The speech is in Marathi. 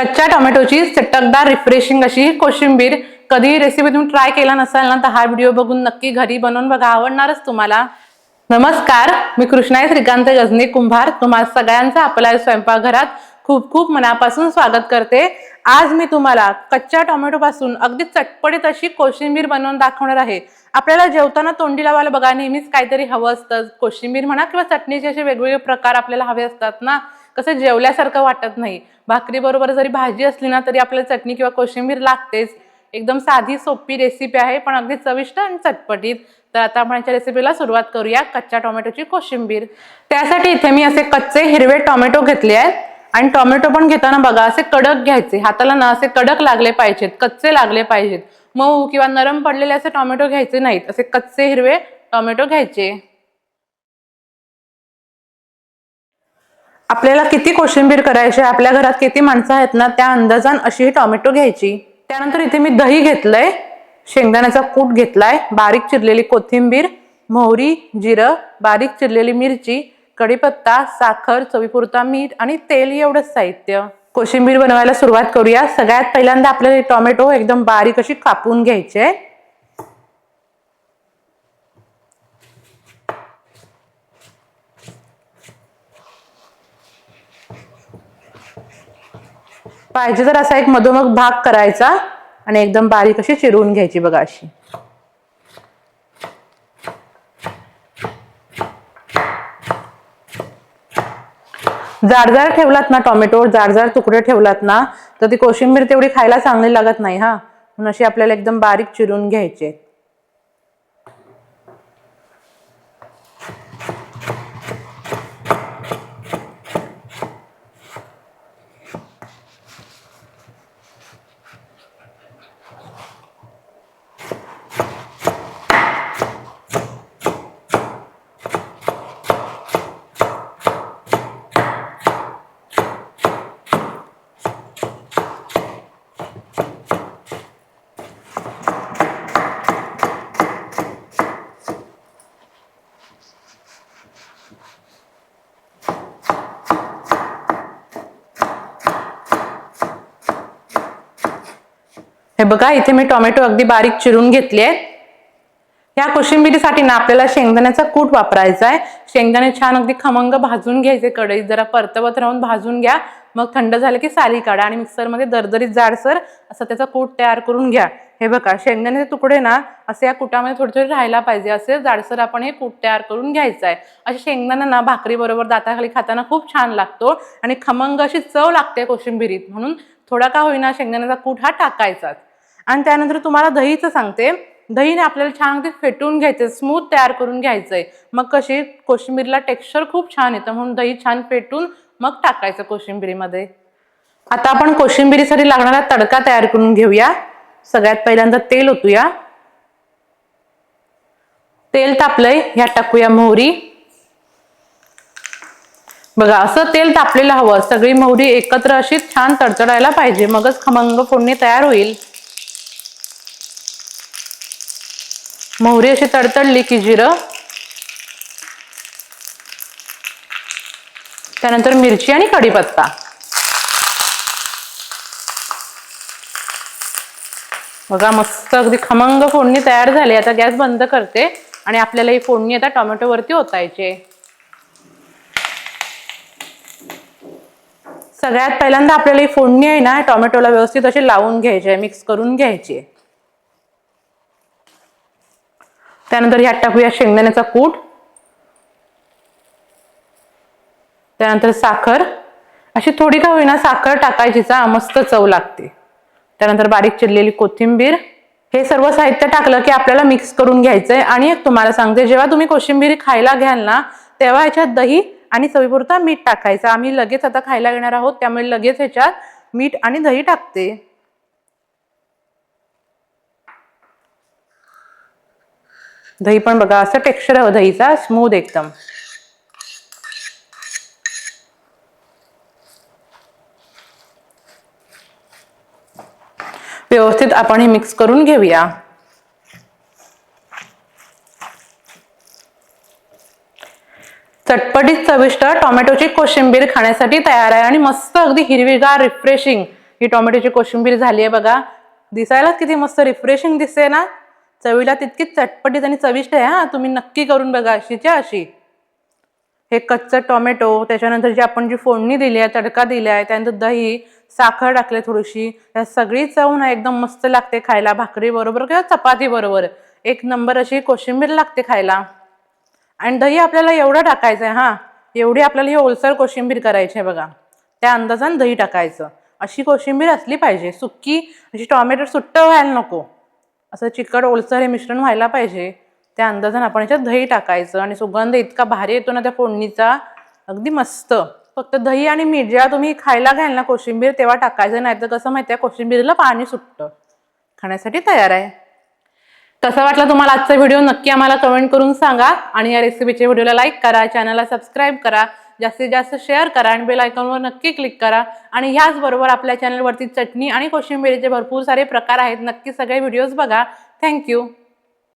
कच्च्या टोमॅटोची चटकदार रिफ्रेशिंग अशी ही कोशिंबीर. कधी रेसिपी तुम्ही ट्राय केला नसाल ना तर हा व्हिडिओ बघून नक्की घरी बनवून बघा. आवडणारच तुम्हाला. नमस्कार मी कृष्णाई श्रीकांत गजनी कुंभार. तुम्हा सगळ्यांचं आपल्या स्वयंपाकघरात खूप खूप मनापासून स्वागत करते. आज मी तुम्हाला कच्च्या टोमॅटो पासून अगदी चटपटीत अशी कोशिंबीर बनवून दाखवणार आहे. आपल्याला जेवताना तोंडी लावायला बघा नेहमीच काहीतरी हवं असतं. कोशिंबीर म्हणा किंवा चटणीचे असे वेगवेगळे प्रकार आपल्याला हवे असतात ना. कसं जेवल्यासारखं वाटत नाही. भाकरी बरोबर जरी भाजी असली ना तरी आपल्याला चटणी किंवा कोशिंबीर लागतेच. एकदम साधी सोपी रेसिपी आहे पण अगदी चविष्ट आणि चटपटीत. तर आता आपण याच्या रेसिपीला सुरुवात करूया कच्च्या टोमॅटोची कोशिंबीर. त्यासाठी इथे मी असे कच्चे हिरवे टोमॅटो घेतले आहेत. आणि टोमॅटो पण घेताना बघा असे कडक घ्यायचे. हाताला ना असे कडक लागले पाहिजेत कच्चे लागले पाहिजेत. मऊ किंवा नरम पडलेले असे टोमॅटो घ्यायचे नाहीत. असे कच्चे हिरवे टोमॅटो घ्यायचे. आपल्याला किती कोशिंबीर करायची आहे, आपल्या घरात किती माणसं आहेत ना त्या अंदाजान अशी ही टोमॅटो घ्यायची. त्यानंतर इथे मी दही घेतलंय शेंगदाण्याचा कूट घेतलाय बारीक चिरलेली कोथिंबीर मोहरी जिरं बारीक चिरलेली मिरची कढीपत्ता साखर चवीपुरता मीठ आणि तेल एवढंच साहित्य. कोशिंबीर बनवायला सुरुवात करूया. सगळ्यात पहिल्यांदा आपल्याला टॉमॅटो टोमॅटो एकदम बारीक अशी कापून घ्यायचे. पाहिजे तर असा एक मधोमध भाग करायचा आणि एकदम बारीक अशी चिरवून घ्यायची बघा अशी. जाडजाड ठेवलात ना टोमॅटो जाडजाड तुकडे ठेवलात ना तर ती कोशिंबीर तेवढी खायला चांगली लागत नाही हा. म्हणून अशी आपल्याला एकदम बारीक चिरून घ्यायचे हे बघा इथे मी टोमॅटो अगदी बारीक चिरून घेतले आहेत या कोशिंबिरीसाठी ना आपल्याला शेंगदाण्याचा कूट वापरायचा आहे. शेंगदाणे छान अगदी खमंग भाजून घ्यायचे कढईत जरा परतवत राहून भाजून घ्या. मग थंड झालं की साली काढा आणि मिक्सरमध्ये दरदरीत जाडसर असं त्याचा कूट तयार करून घ्या. हे बघा शेंगदाण्याचे तुकडे ना असे या कुटामध्ये थोडे थोडे राहायला पाहिजे. असे जाडसर आपण हे कूट तयार करून घ्यायचं आहे. असे शेंगदाणा ना भाकरी बरोबर दाताखाली खाताना खूप छान लागतो आणि खमंग अशी चव लागते कोशिंबिरीत. म्हणून थोडा का होईना शेंगदाण्याचा कूट हा टाकायचाच. आणि त्यानंतर तुम्हाला दहीचं सांगते. दहीने आपल्याला छान अगदी फेटून घ्यायचं स्मूथ तयार करून घ्यायचं आहे मग कशी कोशिंबीरला टेक्स्चर खूप छान येतं म्हणून दही छान फेटून मग टाकायचं कोशिंबिरीमध्ये. आता आपण कोशिंबिरीसाठी लागणारा तडका तयार करून घेऊया. सगळ्यात पहिल्यांदा तेल ओतूया. तेल तापलंय ह्या टाकूया मोहरी. बघा असं तेल तापलेलं हवं. सगळी मोहरी एकत्र अशी छान तडतडायला पाहिजे. मगच खमंग फोडणी तयार होईल. मोहरी अशी तडतडली की जिरं. त्यानंतर मिरची आणि कढीपत्ता. बघा मस्त अगदी खमंग फोडणी तयार झाली. आता गॅस बंद करते आणि आपल्याला ही फोडणी आता टोमॅटोवरती ओतायची सगळ्यात पहिल्यांदा आपल्याला ही फोडणी आहे ना टोमॅटोला व्यवस्थित अशी लावून घ्यायची आहे मिक्स करून घ्यायची आहे. त्यानंतर ह्यात टाकूया शेंगदाण्याचा कूट. त्यानंतर साखर. अशी थोडी का होईना साखर टाकायचीचा मस्त चव लागते. त्यानंतर बारीक चिरलेली कोथिंबीर. हे सर्व साहित्य टाकलं की आपल्याला मिक्स करून घ्यायचं आहे आणि एक तुम्हाला सांगते जेव्हा तुम्ही कोशिंबीर खायला घ्याल ना तेव्हा ह्याच्यात दही आणि चवीपुरता मीठ टाकायचं. आम्ही लगेच आता खायला घेणार आहोत त्यामुळे लगेच ह्याच्यात मीठ आणि दही टाकते. दही पण बघा असं टेक्स्चर हवं हो दहीचा स्मूथ एकदम. व्यवस्थित आपण हे मिक्स करून घेऊया. चटपटीत चविष्ट टोमॅटोची कोशिंबीर खाण्यासाठी तयार आहे आणि मस्त अगदी हिरवीगार रिफ्रेशिंग ही टोमॅटोची कोशिंबीर झाली आहे बघा. दिसायलाच किती मस्त रिफ्रेशिंग दिसते ना? चवीला तितकीच चटपटीत आणि चविष्ट आहे हा. तुम्ही नक्की करून बघा अशीच्या अशी. हे कच्चं टोमॅटो त्याच्यानंतर जी आपण जी फोडणी दिली आहे तडका दिला आहे त्यानंतर दही साखर टाकले थोडीशी. या सगळी चव ना एकदम मस्त लागते खायला भाकरी बरोबर किंवा चपाती बरोबर. एक नंबर अशी कोशिंबीर लागते खायला. आणि दही आपल्याला एवढं टाकायचं आहे हां. एवढी आपल्याला ही ओलसर कोशिंबीर करायची आहे बघा. त्या अंदाजानं दही टाकायचं. अशी कोशिंबीर असली पाहिजे. सुक्की अशी टॉमॅटो सुट्ट व्हायला नको. असं चिकट ओलसर हे मिश्रण व्हायला पाहिजे. त्या अंदाजानं आपण याच्यात दही टाकायचं आणि सुगंध इतका भारी येतो ना त्या फोडणीचा अगदी मस्त. फक्त दही आणि मीठ जेव्हा तुम्ही खायला घ्याल ना कोशिंबीर तेव्हा टाकायचं नाही तर कसं माहिती आहे कोशिंबीरला पाणी सुटतं. खाण्यासाठी तयार आहे. कसा वाटलं तुम्हाला आजचा व्हिडिओ? नक्की आम्हाला कमेंट करून सांगा आणि या रेसिपीच्या व्हिडिओला लाईक करा चॅनलला सबस्क्राईब करा. जास्तीत जास्त शेअर करा आणि बेल आयकॉनवर नक्की क्लिक करा. आणि ह्याचबरोबर आपल्या चॅनलवरती चटणी आणि कोशिंबिरीचे भरपूर सारे प्रकार आहेत. नक्की सगळे व्हिडिओज बघा. थँक्यू